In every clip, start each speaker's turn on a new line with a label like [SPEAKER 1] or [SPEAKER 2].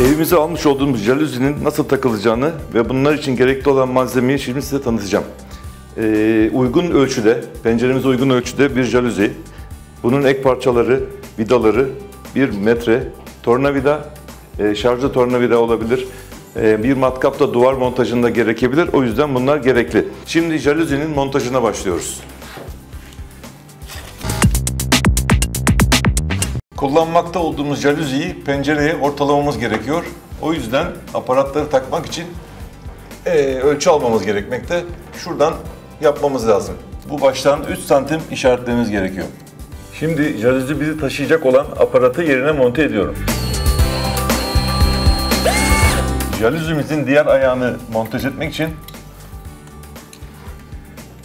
[SPEAKER 1] Evimize almış olduğumuz jaluzinin nasıl takılacağını ve bunlar için gerekli olan malzemeyi şimdi size tanıtacağım. Ee, uygun ölçüde, penceremize uygun ölçüde bir jaluzi. Bunun ek parçaları, vidaları, bir metre, tornavida, e, şarjlı tornavida olabilir. E, bir matkap da duvar montajında gerekebilir. O yüzden bunlar gerekli. Şimdi jaluzinin montajına başlıyoruz. Kullanmakta olduğumuz jaluziyi pencereye ortalamamız gerekiyor. O yüzden aparatları takmak için eee, ölçü almamız gerekmekte. Şuradan yapmamız lazım. Bu baştan 3 santim işaretlememiz gerekiyor. Şimdi jaluzi bizi taşıyacak olan aparatı yerine monte ediyorum. Jaluzimizin diğer ayağını montaj etmek için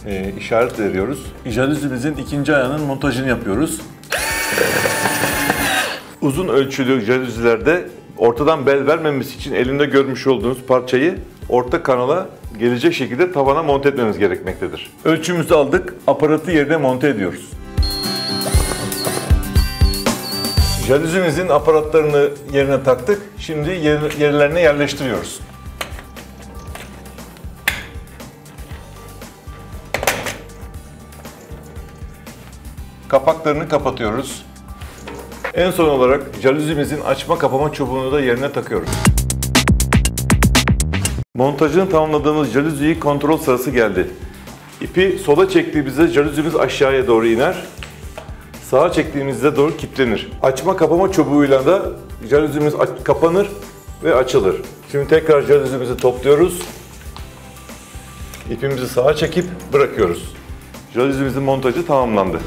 [SPEAKER 1] eee, işaret veriyoruz. Jaluzimizin ikinci ayağının montajını yapıyoruz. Uzun ölçülü jaluzilerde ortadan bel vermemesi için elinde görmüş olduğunuz parçayı orta kanala gelecek şekilde tavana monte etmemiz gerekmektedir. Ölçümüzü aldık, aparatı yerine monte ediyoruz. Jaluzimizin aparatlarını yerine taktık. Şimdi yer- yerlerine yerleştiriyoruz. Kapaklarını kapatıyoruz. En son olarak jaluzimizin açma kapama çubuğunu da yerine takıyoruz. Montajını tamamladığımız jaluziyi kontrol sırası geldi. İpi sola çektiğimizde jaluzimiz aşağıya doğru iner. Sağa çektiğimizde doğru kilitlenir. Açma kapama çubuğuyla da jaluzimiz aç- kapanır ve açılır. Şimdi tekrar jaluzimizi topluyoruz. İpimizi sağa çekip bırakıyoruz. Jaluzimizin montajı tamamlandı.